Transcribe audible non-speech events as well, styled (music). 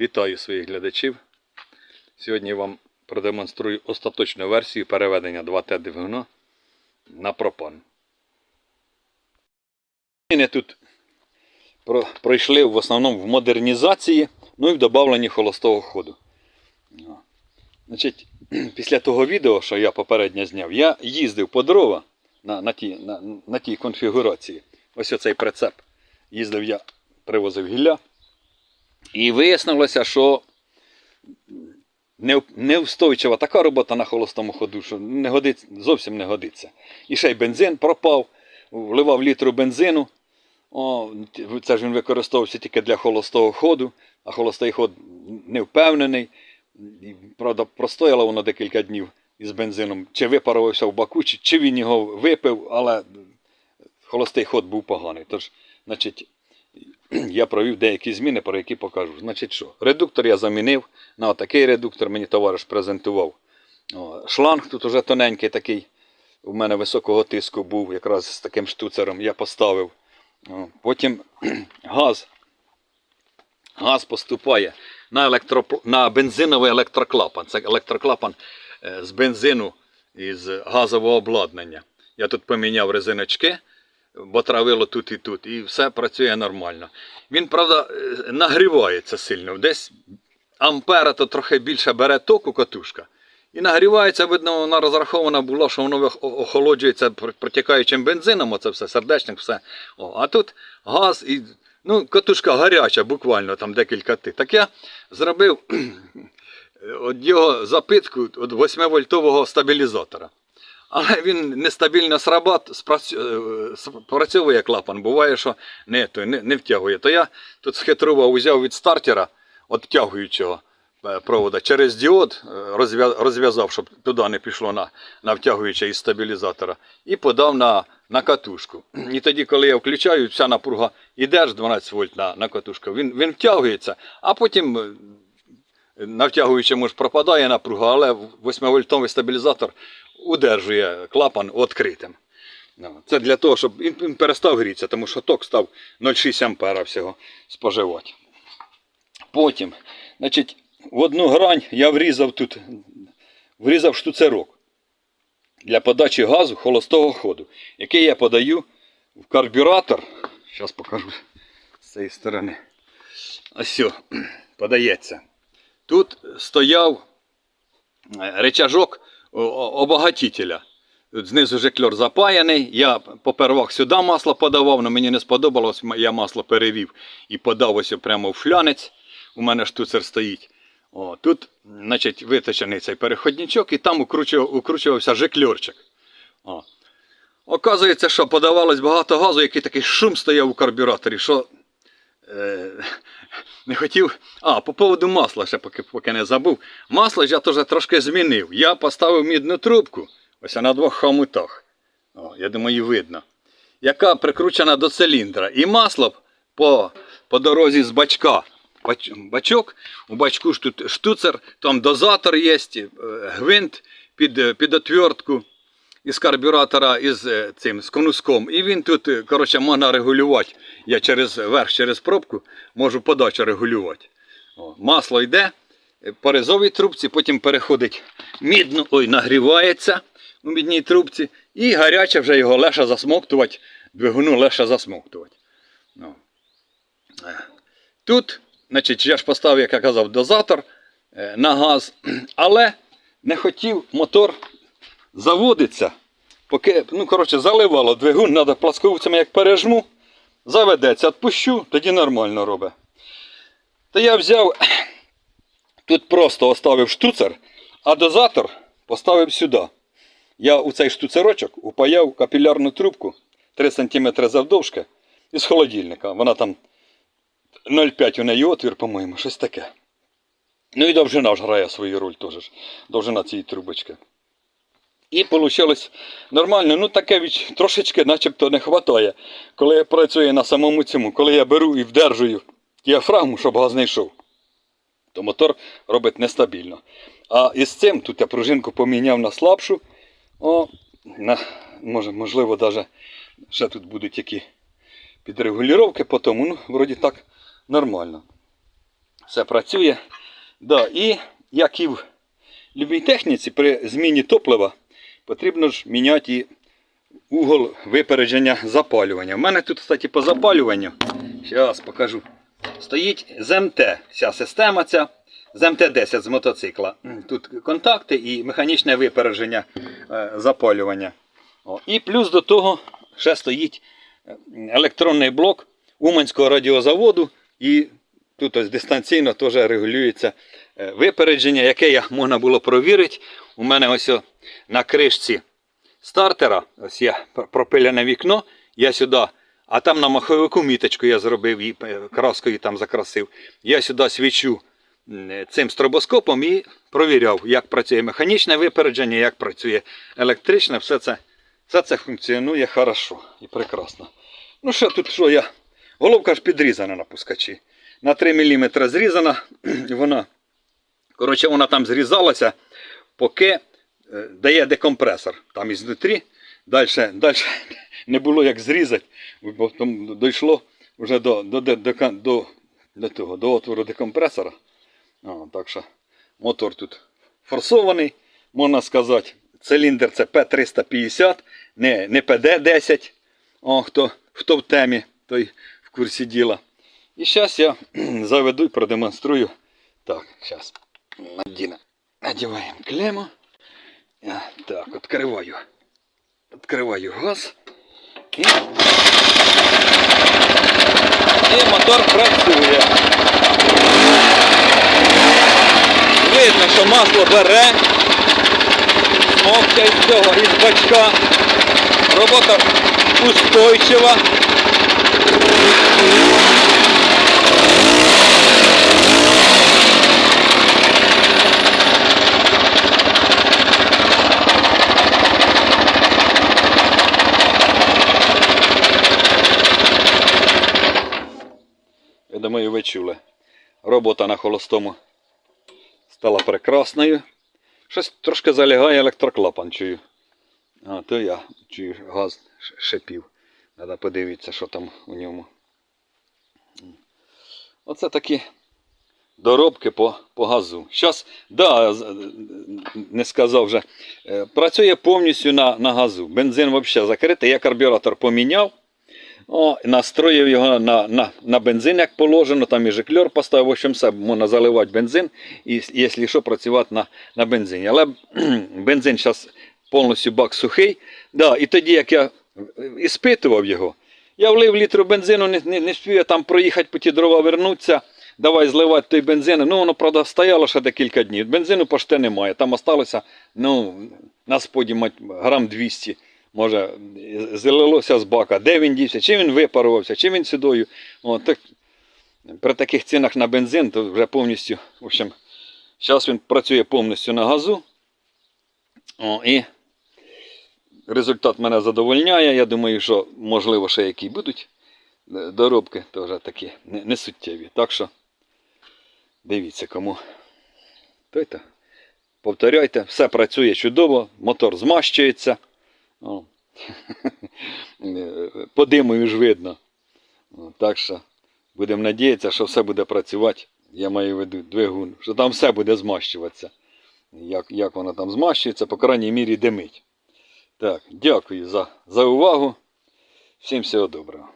Вітаю своїх глядачів. Сьогодні вам продемонструю остаточну версію переведення 2Т двигуна на пропан. Зміни тут про- пройшли в основному в модернізації, ну і в додавленні холостого ходу. Значить, (clears throat) після того відео, що я попередньо зняв, я їздив по дрова на, на, тій, на, на тій конфігурації. Ось оцей прицеп. Їздив я, привозив гілля. І вияснилося, що не- неустойчива така робота на холостому ходу, що не годиться, зовсім не годиться. І ще й бензин пропав, вливав літру бензину. О, це ж він використовувався тільки для холостого ходу, а холостий ход не впевнений. Правда, простояло воно декілька днів із бензином. Чи випарувався в баку, чи, чи він його випив, але холостий ход був поганий. Тож, значить, я провів деякі зміни, про які покажу. Значить що? Редуктор я замінив на отакий редуктор, мені товариш презентував. О, шланг тут уже тоненький такий. У мене високого тиску був, якраз з таким штуцером я поставив. О, Потім (clears throat) газ. Газ поступає на, електро... на бензиновий електроклапан. Це електроклапан е, з бензину і газового обладнання. Я тут поміняв резиночки, бо травило тут і тут, і все працює нормально. Він, правда, е, нагрівається сильно. Десь ампера то трохи більше бере току катушка. І нагрівається, видно, вона розрахована була, що воно охолоджується протікаючим бензином, оце все, сердечник, все. О, а тут газ і. Ну, катушка гаряча, буквально там декілька ти. Так я зробив (clears throat) от його запитку від 8-вольтового стабілізатора. Але він нестабільно срабат, е, спрацьовує клапан. Буває, що не, то, не, не втягує. То я тут схитрував, взяв від стартера, от втягуючого е, провода, через діод е, розв'язав, щоб туди не пішло на, на втягуюче із стабілізатора, і подав на, на катушку. (clears throat) І тоді, коли я включаю, вся напруга іде ж 12 вольт на, на катушку, він, він втягується, а потім е, на втягуючому ж пропадає напруга, але 8-вольтовий стабілізатор удержує клапан відкритим. Ну, Це для того, щоб він, перестав грітися, тому що ток став 0,6 ампера всього споживати. Потім, значить, в одну грань я врізав тут, врізав штуцерок для подачі газу холостого ходу, який я подаю в карбюратор. Зараз покажу з цієї сторони. Ось подається. Тут стояв е, речажок обогатителя. Знизу жикльор запаяний. Я попервах сюди масло подавав, але мені не сподобалось, я масло перевів і подав ось прямо в флянець. У мене штуцер стоїть. О, тут, значить, виточений цей переходничок, і там укручував, укручувався жикльорчик. О. Оказується, що подавалось багато газу, який такий шум стояв у карбюраторі, що е, (laughs) не хотів. А, по поводу масла, ще поки, поки не забув. Масло я теж трошки змінив. Я поставив мідну трубку, ось на двох хомутах. О, я думаю, видно. Яка прикручена до циліндра. І масло по, по дорозі з бачка. Бач, бачок, у бачку штуцер, там дозатор є, е, гвинт під, е, під отвертку із карбюратора із е, цим з конуском. І він тут, е, коротше, можна регулювати. Я через верх, через пробку можу подачу регулювати. О, масло йде е, по трубці, потім переходить мідно, ой, нагрівається у мідній трубці, і гаряче вже його легше засмоктувати, двигуну легше засмоктувати. Е, Тут, значить, я ж поставив, як я казав, дозатор на газ, (clears throat) але не хотів мотор заводиться, поки, ну, коротше, заливало двигун, треба пласковцями як пережму, заведеться, відпущу, тоді нормально робить. То я взяв, (clears throat) тут просто оставив штуцер, а дозатор поставив сюди. Я у цей штуцерочок упаяв капілярну трубку 3 см завдовжки із холодильника. Вона там 0,5 у неї отвір, по-моєму, щось таке. Ну і довжина ж грає свою роль теж. Довжина цієї трубочки. І вийшло нормально. Ну таке від, трошечки начебто не вистачає, коли я працюю на самому цьому, коли я беру і вдержую діафрагму, щоб газ не йшов, то мотор робить нестабільно. А із цим тут я пружинку поміняв на слабшу. О, на, може, можливо, навіть ще тут будуть які підрегулювання по тому, ну, вроді так нормально. Все працює. Да, і як і в любій техніці, при зміні топлива потрібно ж міняти угол випередження запалювання. У мене тут, кстати, по запалюванню, зараз покажу. Стоїть ЗМТ, вся система ця. З МТ-10 з мотоцикла. Тут контакти і механічне випередження е, запалювання. О, і плюс до того ще стоїть е, електронний блок Уманського радіозаводу. І тут ось дистанційно теж регулюється е, випередження, яке я можна було провірити. У мене ось на кришці стартера, ось є пр- пропилене вікно, я сюди, а там на маховику міточку я зробив і е, краскою там закрасив. Я сюди свічу цим стробоскопом і провіряв, як працює механічне випередження, як працює електричне, все це, все це функціонує хорошо і прекрасно. Ну що тут, що я? Головка ж підрізана на пускачі. На 3 мм зрізана, (clears throat) вона, коротше, вона там зрізалася, поки е, дає декомпресор. Там ізнутрі. Далі, далі (laughs) не було як зрізати, бо там дійшло вже до, до, до, до, до, до, того, до отвору декомпресора. О, так що мотор тут форсований, можна сказати. Циліндр це П350, не, не ПД-10. О, хто, хто в темі, той в курсі діла. І зараз я (clears throat) заведу і продемонструю. Так, зараз. Надіваємо клему. Я, Так, відкриваю. Відкриваю газ. І, і мотор працює. Видно, що масло бере. Смокче з цього із бачка. Робота устойчива. Я думаю, ви чули. Робота на холостому стала прекрасною. Щось трошки залягає електроклапан, чую. А, то я чую газ шипів. Треба подивитися, що там у ньому. Оце такі доробки по, по газу. Зараз, да, не сказав вже, е, працює повністю на, на газу. Бензин взагалі закритий. Я карбюратор поміняв. О, настроїв його на, на, на бензин, як положено, там і жикльор поставив, в общем, все, можна заливати бензин і, якщо що, працювати на, на бензині. Але бензин зараз повністю бак сухий. Да, і тоді, як я іспитував його, я влив літру бензину, не, не, не спів там проїхати по ті дрова вернуться, давай зливати той бензин. Ну, воно, правда, стояло ще декілька днів. Бензину почти немає. Там осталося, ну, на споді грам 200 може, залилося з бака. Де він дівся, чи він випарувався, чи він сюдою. О, так, при таких цінах на бензин, то вже повністю, в общем, зараз він працює повністю на газу. О, і результат мене задовольняє. Я думаю, що можливо ще які будуть е, доробки, то вже такі не, не. Так що дивіться кому. Той-то. Повторяйте, все працює чудово, мотор змащується. О. (laughs) По диму ж видно. Так що будемо надіятися, що все буде працювати. Я маю в виду двигун, що там все буде змащуватися. Як, як воно там змащується, по крайній мірі димить. Так, дякую за, за увагу. Всім всього доброго.